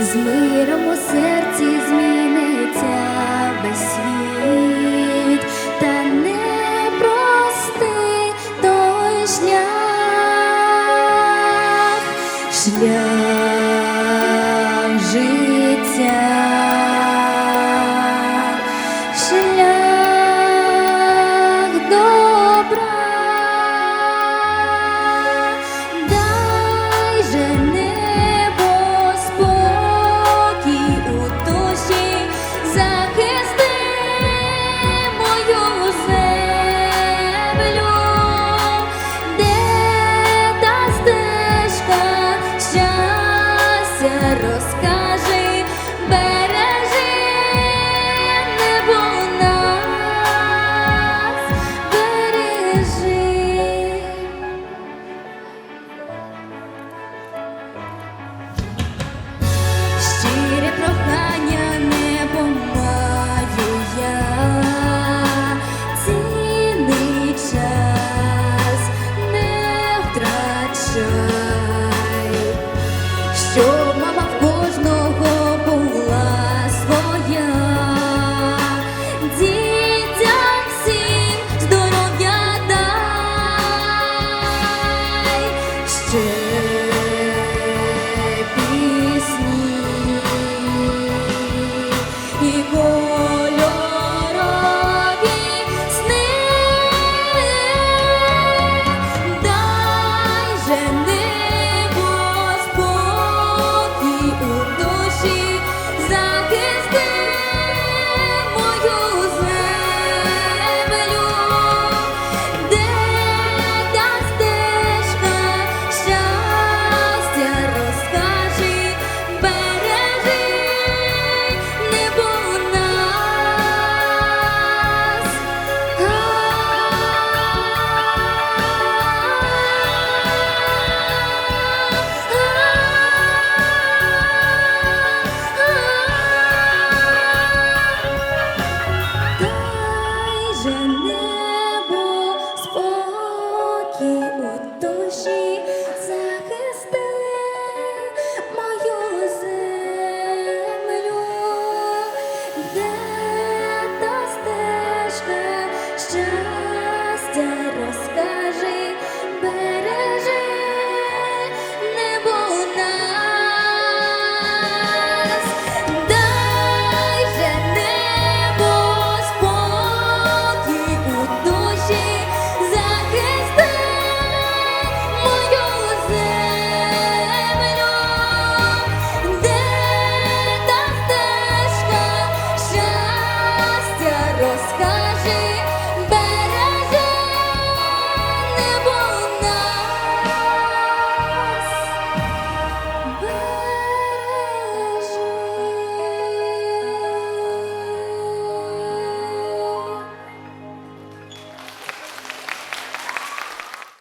з миром у серці зміниться весь світ, серця розкажи, бережи небо нас, бережи. Щире прохання небо маю я, цілий час не втрачаю.